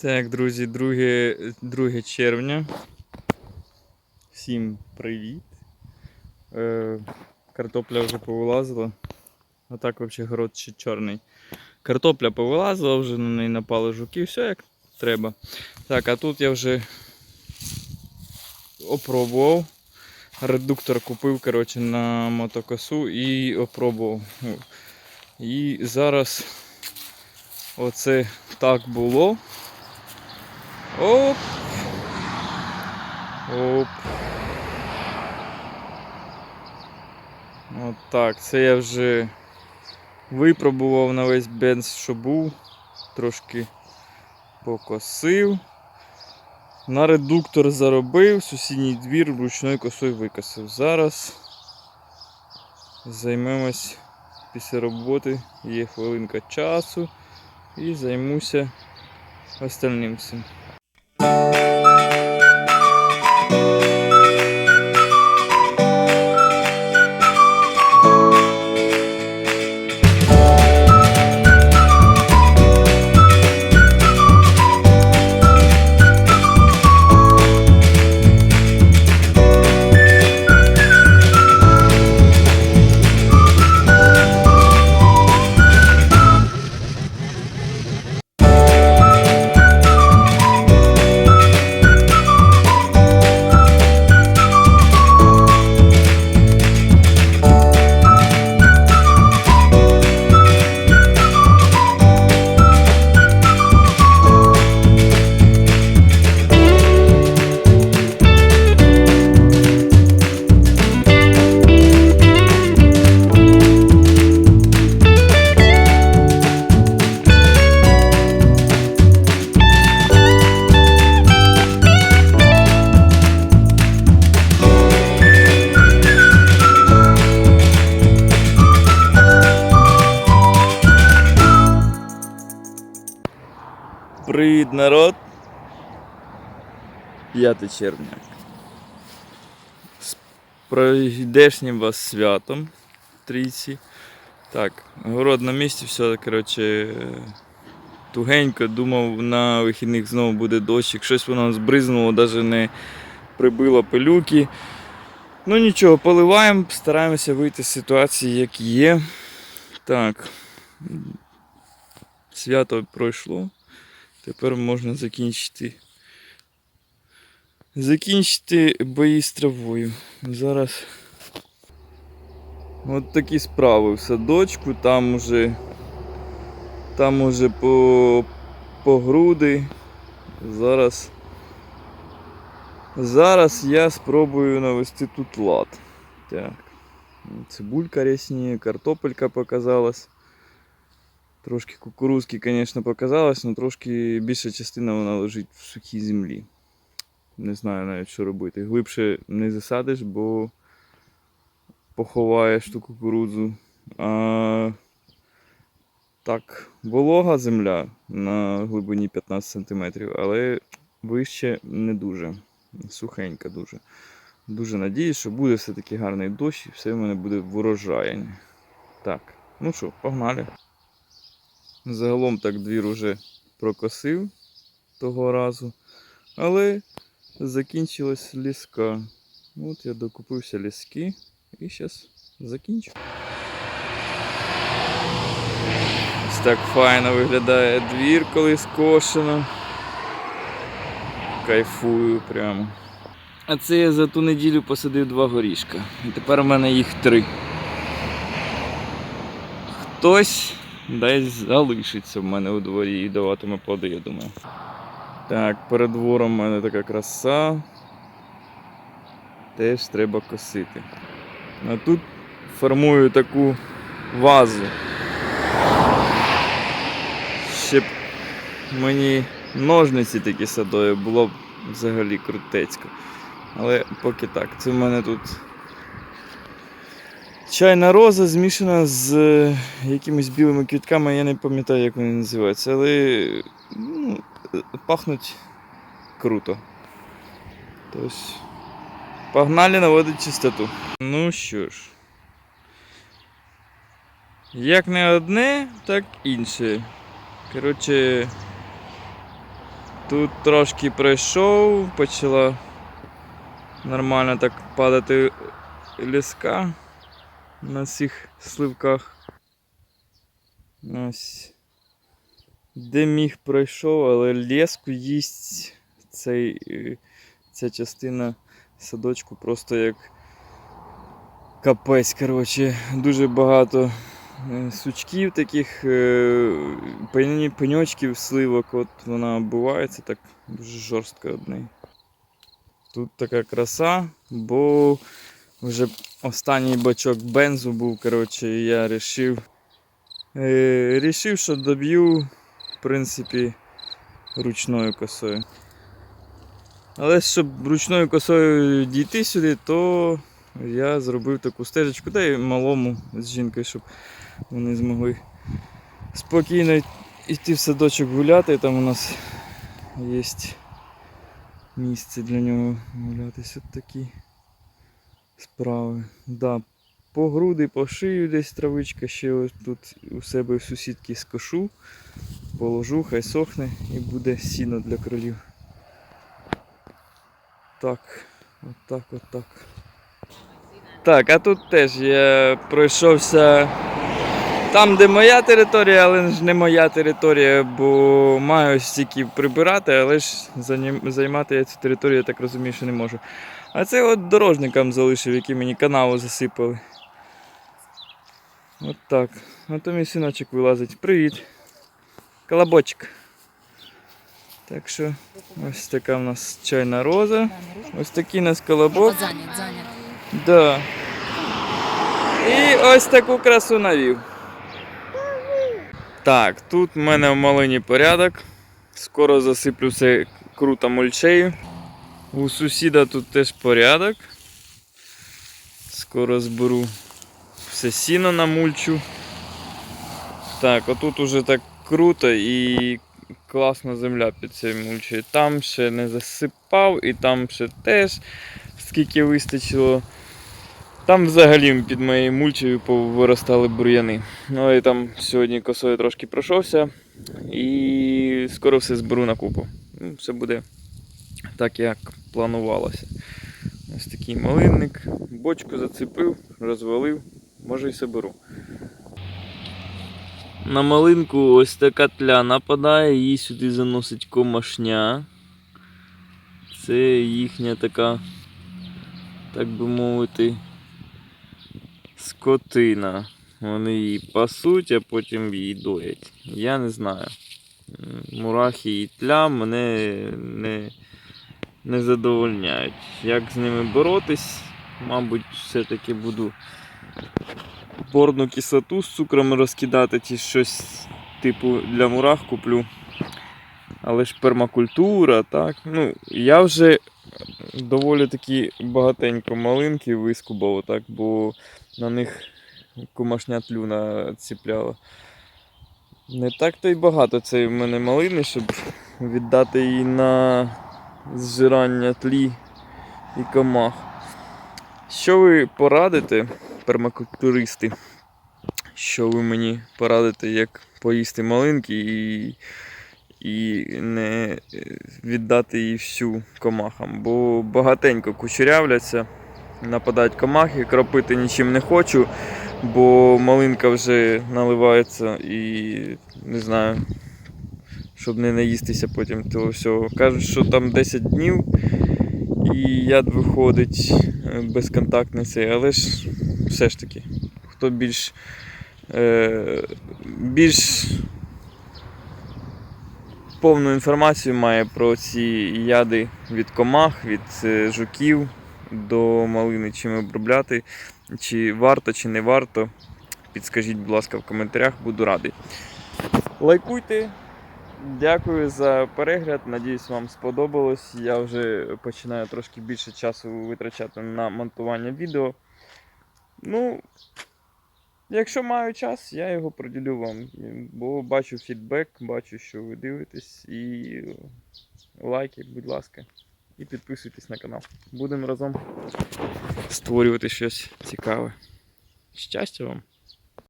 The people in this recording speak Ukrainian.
Так, друзі, 2, 2 червня. Всім привіт. Е, картопля вже повилазила. А так взагалі город ще чорний. Картопля повилазила, вже на неї напали жуки, все як треба. Так, а тут я вже опробував. Редуктор купив коротше, на мотокосу і опробував. І зараз оце так було. Оп. Оп. От так, це я вже випробував на весь бенз, що був. Трошки покосив. На редуктор заробив, сусідній двір ручною косою викосив. Зараз займемось після роботи, є хвилинка часу і займуся остальним всім. Привіт, народ! 5 червня. З пройдешнім вас святом трійці. Так, город на місці, все, коротше, тугенько. Думав, на вихідних знову буде дощик. Щось воно збризнуло, навіть не прибило пилюки. Ну нічого, поливаємо, стараємося вийти з ситуації, як є. Так. Свято пройшло. Тепер можна закінчити. Закінчити бої з травою. Зараз от такі справи в садочку, там уже там уже по, по груди. Зараз Зараз я спробую навести тут лад. Так. Цибулька рясніє, картопелька показалась. Трошки кукурузки, звісно, показалось, але трошки більша частина вона лежить в сухій землі. Не знаю навіть, що робити. Глибше не засадиш, бо поховаєш ту кукурудзу. А так, волога земля на глибині 15 см, але вище не дуже. Сухенька дуже. Дуже надіюсь, що буде все-таки гарний дощ і все в мене буде врожайне. Так, ну що, погнали. Загалом так двір уже прокосив того разу. Але закінчилась ліска. От я докупився ліски і зараз закінчу. Ось так файно виглядає двір, коли скошено. Кайфую прямо. А це я за ту неділю посадив два горішка. І тепер у мене їх три. Хтось десь залишиться в мене у дворі і даватиме плоди, я думаю. Так, перед двором в мене така краса. Теж треба косити. А тут формую таку вазу. Ще б мені ножниці такі садові було б взагалі крутецько. Але поки так. Це в мене тут чайна роза змішана з е, якимись білими квітками, я не пам'ятаю, як вони називаються, але ну, пахнуть круто. Тобто, погнали наводити чистоту. Ну що ж. Як не одне, так інше. Коротше, Тут трошки пройшов, почала нормально так падати ліска на цих сливках. Ось. Де міг пройшов, але леску їсть цей, е, ця частина садочку просто як капець. Коротше, дуже багато е, сучків таких, е, пеньочків, сливок, от вона оббивається так дуже жорстко од неї. Тут така краса, бо вже останній бачок бензу був, коротше, і я рішив, е, рішив, що доб'ю, в принципі, ручною косою. Але щоб ручною косою дійти сюди, то я зробив таку стежечку, та й малому з жінкою, щоб вони змогли спокійно йти в садочок гуляти. Там у нас є місце для нього гулятися. Такі справи. Да, по груди, по шию десь травичка, ще ось тут у себе в сусідки скошу, положу, хай сохне і буде сіно для кролів. Так, отак, отак. Так, а тут теж я пройшовся там, де моя територія, але ж не моя територія, бо маю стільки прибирати, але ж займати я цю територію, я так розумію, що не можу. А це от дорожникам залишив, які мені канаву засипали. От так. А то мій синочок вилазить. Привіт. Колобочок. Так що ось така в нас чайна роза. Ось такий у нас колобок. Да. І ось таку красу навів. Так, тут в мене в малині порядок. Скоро засиплю все круто мульчею. У сусіда тут теж порядок. Скоро зберу все сіно на мульчу. Так, отут уже так круто і класна земля під цією мульчею. Там ще не засипав і там ще теж скільки вистачило. Там взагалі під моєю мульчею повиростали бур'яни. Ну і там сьогодні косою трошки пройшовся і скоро все зберу на купу. Ну, все буде так, як планувалося. Ось такий малинник, бочку зацепив, розвалив, може і соберу. На малинку ось така тля нападає, її сюди заносить комашня. Це їхня така, так би мовити, скотина. Вони її пасуть, а потім її доять. Я не знаю. Мурахи і тля мене не, не задовольняють. Як з ними боротись, мабуть, все-таки буду борну кислоту з цукром розкидати чи щось типу для мурах куплю. Але ж пермакультура, так. Ну, я вже доволі таки багатенько малинки вискубав, так, бо на них комашня тлюна ціпляла. Не так то й багато цієї в мене малини, щоб віддати її на зжирання тлі і комах. Що ви порадите, пермакультуристи? Що ви мені порадите, як поїсти малинки і, і не е, віддати її всю комахам? Бо багатенько кучерявляться, нападають комахи, кропити нічим не хочу, бо малинка вже наливається і не знаю, щоб не наїстися потім того всього. Кажуть, що там 10 днів і яд виходить е, безконтактний цей, але ж все ж таки, хто більш, е, більш повну інформацію має про ці яди від комах, від е, жуків до малини, чим обробляти, чи варто, чи не варто. Підскажіть, будь ласка, в коментарях, буду радий. Лайкуйте. Дякую за перегляд. Надіюсь, вам сподобалось. Я вже починаю трошки більше часу витрачати на монтування відео. Ну, якщо маю час, я його приділю вам. Бо бачу фідбек, бачу, що ви дивитесь. І лайки, будь ласка. І підписуйтесь на канал. Будемо разом створювати щось цікаве. Щастя вам!